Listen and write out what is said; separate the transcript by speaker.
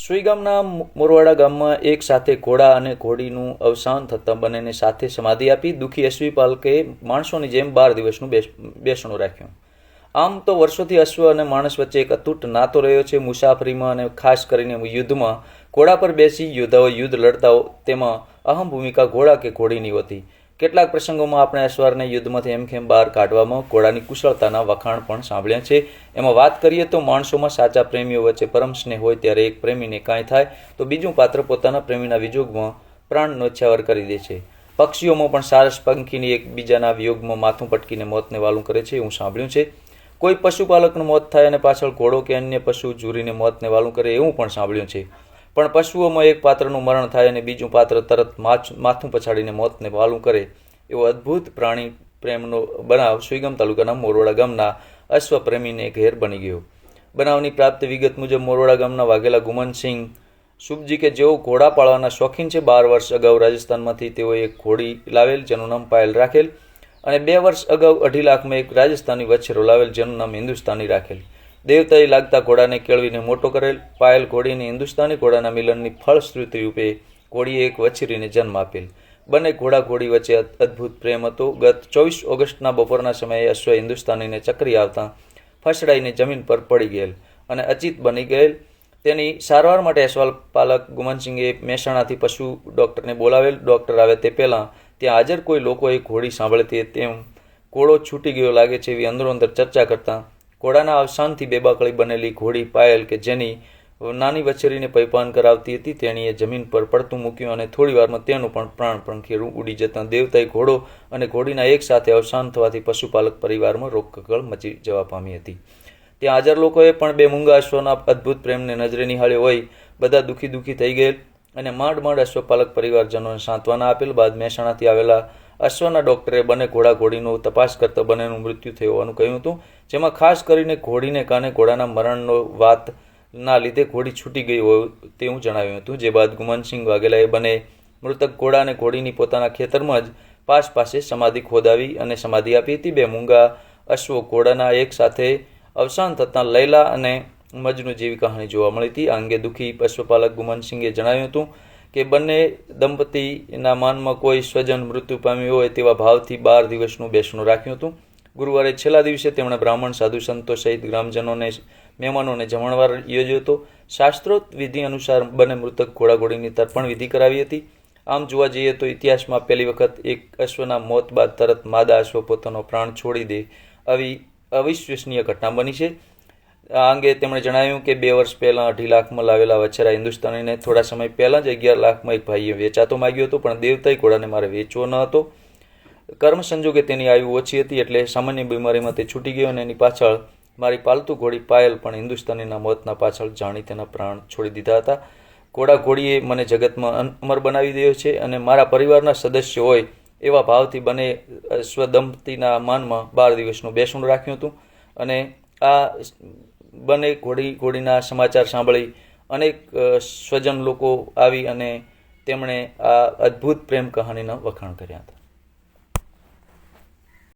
Speaker 1: સુઈ ગામના મોરવાડા ગામમાં એક સાથે ઘોડા અને ઘોડીનું અવસાન થતાં બંનેને સાથે સમાધિ આપી દુઃખી એસવી પાલકે માણસોની જેમ બાર દિવસનું બેસ, બેસણું રાખ્યું. આમ તો વર્ષોથી અશ્વ અને માણસ વચ્ચે એક અતૂટ નાતો રહ્યો છે મુસાફરીમાં અને ખાસ કરીને યુદ્ધમાં. ઘોડા પર બેસી યોદ્ધાઓ યુદ્ધ લડતા તેમાં અહમ ભૂમિકા ઘોડા કે ઘોડીની હોતી. કેટલાક પ્રસંગોમાં આપણે અશ્વારને યુદ્ધમાંથી એમખેમ બહાર કાઢવામાં ઘોડાની કુશળતાના વખાણ પણ સાંભળ્યા છે. એમાં વાત કરીએ તો માણસોમાં સાચા પ્રેમીઓ વચ્ચે પરમ સ્નેહ હોય ત્યારે એક પ્રેમીને કાંઈ થાય તો બીજું પાત્ર પોતાના પ્રેમીના વિજોગમાં પ્રાણ નોછાવર કરી દે છે. પક્ષીઓમાં પણ સારસ પંખીની એકબીજાના વિયોગમાં માથું પટકીને મોતને વાલું કરે છે એવું સાંભળ્યું છે. કોઈ પશુપાલકનું મોત થાય અને પાછળ ઘોડો કે અન્ય પશુ ઝૂરીને મોતને વાલું કરે એવું પણ સાંભળ્યું છે. પણ પશુઓમાં એક પાત્રનું મરણ થાય અને બીજું પાત્ર તરત માછ, માથું પછાડીને મોતને વાલું કરે, એવો અદ્ભુત પ્રાણી પ્રેમનો બનાવ સુઈગામ તાલુકાના મોરવાડા ગામના અશ્વપ્રેમીને ઘેર બની ગયો. બનાવની પ્રાપ્ત વિગત મુજબ મોરવાડા ગામના વાઘેલા ગુમનસિંહ શુભજી કે જેઓ ઘોડા પાળવાના શોખીન છે, બાર વર્ષ અગાઉ રાજસ્થાનમાંથી તેઓએ એક ઘોડી લાવેલ, જેનું નામ પાયલ રાખેલ, અને બે વર્ષ અગાઉ અઢી લાખમાં એક રાજસ્થાની વચ્છેરો લાવેલ, જેનું નામ હિન્દુસ્તાની રાખેલ. દેવતાએ લાગતા ઘોડાને કેળવીને મોટો કરેલ, પાયલ ઘોડીને હિન્દુસ્તાની ઘોડાના મિલનની ફળશ્રુતિ રૂપે ઘોડીએ એક વછરીને જન્મ આપેલ. બંને ઘોડા ઘોડી વચ્ચે અદ- અદ્ભુત પ્રેમ હતો. ગત ચોવીસ ઓગસ્ટના બપોરના સમયે અશ્વ હિન્દુસ્તાનીને ચક્રી આવતા ફસડાઈને જમીન પર પડી ગયેલ અને અચિત બની ગયેલ. તેની સારવાર માટે અસવાલ પાલક ગુમનસિંહે મહેસાણાથી પશુ ડૉક્ટરને બોલાવેલ. ડૉક્ટર આવે તે પહેલાં ત્યાં હાજર કોઈ લોકોએ ઘોડી સાંભળતી તેમ ઘોડો છૂટી ગયો લાગે છે એવી અંદરોઅંદર ચર્ચા કરતાં ઘોડાના અવસાનથી બેબાકળી બનેલી ઘોડી પાયલ કે જેની નાની વછેરીને પૈપાન કરાવતી હતી, તેણીએ જમીન પર પડતું મૂક્યું અને થોડી વારમાં તેનું પણ પ્રાણ પંખીરું ઉડી જતાં દેવતાએ ઘોડો અને ઘોડીના એક સાથે અવસાન થવાથી પશુપાલક પરિવારમાં રોકકળ મચી જવા પામી હતી. ત્યાં હાજર લોકોએ પણ બે મૂંગા અશ્વના અદ્ભુત પ્રેમને નજરે નિહાળ્યો હોય, બધા દુઃખી દુઃખી થઈ ગયેલ અને માંડ માંડ અશ્વપાલક પરિવારજનોને સાંત્વના આપેલ બાદ મહેસાણાથી આવેલા અશ્વના ડોક્ટરે બંને ઘોડા ઘોડીનો તપાસ કરતા બંનેનું મૃત્યુ થયું હોવાનું કહ્યું હતું, જેમાં ખાસ કરીને ઘોડીને કાને ઘોડાના મરણનો વાત ના લીધે ઘોડી છૂટી ગઈ હોય તેવું જણાવ્યું હતું, જે બાદ ગુમનસિંહ વાઘેલાએ બંને મૃતક ઘોડા અને ઘોડીની પોતાના ખેતરમાં જ પાસ પાસે સમાધિ ખોદાવી અને સમાધિ આપી હતી. બે મૂંગા અશ્વો ઘોડાના એક સાથે અવસાન થતાં લૈલા અને મજનુ જેવી કહાણી જોવા મળી હતી. આ અંગે દુઃખી પશુપાલક ગુમનસિંહે જણાવ્યું હતું કે બંને દંપતીના માનમાં કોઈ સ્વજન મૃત્યુ પામ્યું હોય તેવા ભાવથી બાર દિવસનું બેસણું રાખ્યું હતું. ગુરુવારે છેલ્લા દિવસે તેમણે બ્રાહ્મણ, સાધુ સંતો સહિત ગ્રામજનોને, મહેમાનોને જમણવાર યોજ્યો હતો. શાસ્ત્રોક્ત વિધિ અનુસાર બંને મૃતક ઘોડાઘોડીની તર્પણ વિધિ કરાવી હતી. આમ જોવા જઈએ તો ઇતિહાસમાં પહેલી વખત એક અશ્વના મોત બાદ તરત માદા અશ્વ પોતાનો પ્રાણ છોડી દે આવી અવિશ્વસનીય ઘટના બની છે. આ અંગે તેમણે જણાવ્યું કે બે વર્ષ પહેલાં અઢી લાખમાં લાવેલા વછેરા હિન્દુસ્તાનીને થોડા સમય પહેલાં જ અગિયાર લાખમાં એક ભાઈએ વેચાતો માગ્યો હતો, પણ દેવતાઈ ઘોડાને મારે વેચવો ન હતો. કર્મ સંજોગે તેની આયુ ઓછી હતી એટલે સામાન્ય બીમારીમાં તે છૂટી ગયો અને એની પાછળ મારી પાલતુ ઘોડી પાયલ પણ હિન્દુસ્તાનીના મોતના પાછળ જાણી તેના પ્રાણ છોડી દીધા હતા. ઘોડા ઘોડીએ મને જગતમાં અમર બનાવી દયો છે અને મારા પરિવારના સદસ્ય હોય એવા ભાવથી બને સ્વદંપતીના માનમાં બાર દિવસનું બેસણું રાખ્યું હતું અને આ બંને ઘોડી ઘોડીના સમાચાર સાંભળી અનેક સ્વજન લોકો આવી અને તેમણે આ અદ્ભુત પ્રેમ કહાનીના વખાણ કર્યા હતા.